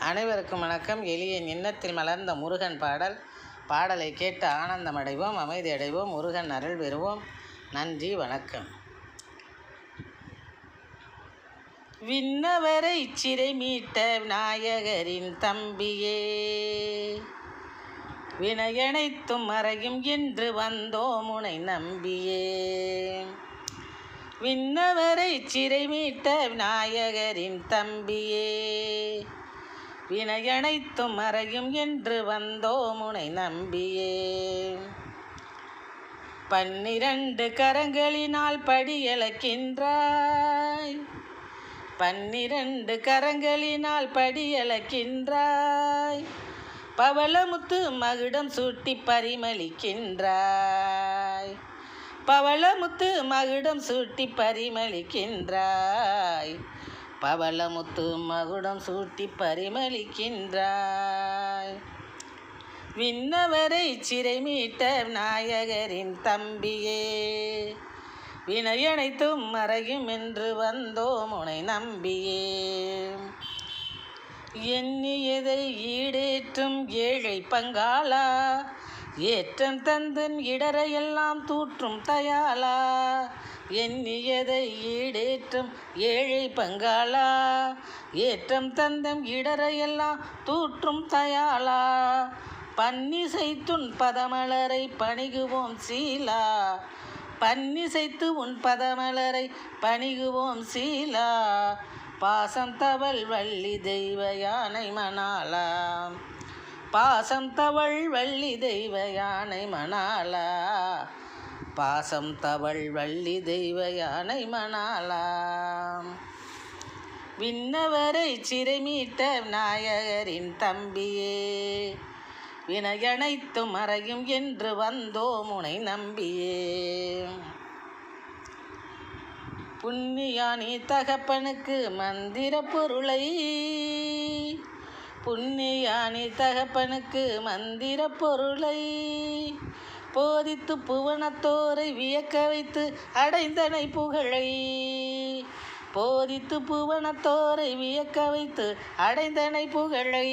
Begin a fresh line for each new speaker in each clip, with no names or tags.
அனைவருக்கும் வணக்கம். எளிய எண்ணத்தில் மலர்ந்த முருகன் பாடல். பாடலை கேட்டு ஆனந்தமடைவோம் அமைதி அடைவோம் முருகன் அருள் பெறுவோம். நன்றி வணக்கம். விண்ணவரை சிறை மீட்ட விநாயகரின் தம்பியே வினையனைத்தும் மறையும் என்று வந்தோம் உனை நம்பியே. விண்ணவரை சிறை மீட்ட விநாயகரின் தம்பியே வினையனைத்தும் மறையும் என்று வந்தோம் உனை நம்பியே. பன்னிரண்டு கரங்களினால் படியளக்கின்றாய். பன்னிரண்டு கரங்களினால் படியளக்கின்றாய். பவளமுத்து மகுடம் சூட்டி பரிமளிக்கின்றாய். பவளமுத்து மகுடம் சூட்டி பரிமளிக்கின்றாய். பவளமுத்து மகுடம் சூட்டி பரிமளிக்கின்றாய். விண்ணவரை சிறை மீட்ட நாயகரின் தம்பியே வினையனைத்தும் மறையும் என்று வந்தோம் உனை நம்பியே. எண்ணியதை ஈடேற்றும் ஏழை பங்காளா ஏற்றம் தந்தன் இடரையெல்லாம் தூற்றும் தயாளா. எண்ணியதை ஈடேற்றம் ஏழை பங்காளா. ஏற்றம் தந்தம் இடரையெல்லாம் தூற்றும் தயாளா. பன்னிசைத்துன் பதமலரை பணிகுவோம் சீலா. பன்னிசைத்து உன் பதமலரை பணிகுவோம் சீலா. பாசம் தவள் வள்ளி தெய்வ யானை மணாலாம் பாசம் தவள் வள்ளி தெய்வ யானை மணாலா. பாசம் தவள் வள்ளி தெய்வ யானை மணாலா. விண்ணவரை சிறைமீட்ட நாயகரின் தம்பியே. வினையனைத்தும் மறையும் என்று வந்தோம் உனை நம்பியே. புண்ணியானி தகப்பனுக்கு மந்திர பொருளை புண்ணியானி தகப்பனுக்கு மந்திர பொருளை. போதித்து புவனத்தோரை வியக்க வைத்து அடைந்தனை புகழை. போதித்து புவனத்தோரை வியக்க வைத்து அடைந்தனை புகழை.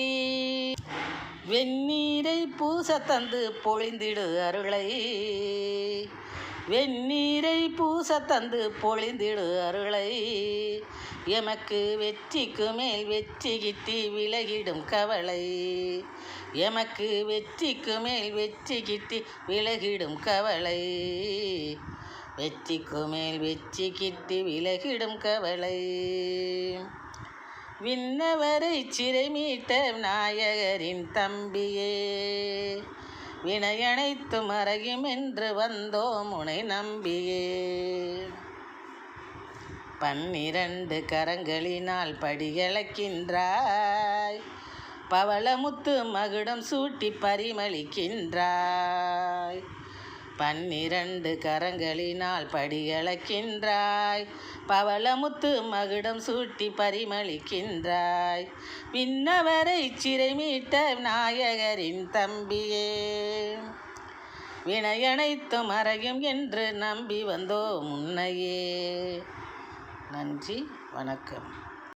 வெந்நீரை பூச தந்து பொழிந்திடு அருளை. வெந்நீரை பூச தந்து பொழிந்திடு அருளை. எமக்கு வெற்றிக்கு மேல் வெற்றி கிட்டி விலகிடும் கவலை. எமக்கு வெற்றிக்கு மேல் வெற்றி கிட்டி விலகிடும் கவலை. வெற்றிக்கு மேல் வெற்றி கிட்டி விலகிடும் கவலை. விண்ணவரை சிறை மீட்ட நாயகரின் தம்பியே. வினையனைத்து மறையும் என்று வந்தோம் உனை நம்பியே. பன்னிரண்டு கரங்களினால் படியளக்கின்றாய் பவளமுத்து மகுடம் சூட்டி பரிமளிக்கின்றாய். பன்னிரண்டு கரங்களினால் படியளக்கின்றாய் பவளமுத்து மகுடம் சூட்டி பரிமளிக்கின்றாய். விண்ணவரை சிறை மீட்ட நாயகரின் தம்பியே. வினையனைத்தும் மறையும் என்று நம்பி வந்தோ முன்னையே நன்றி வணக்கம்.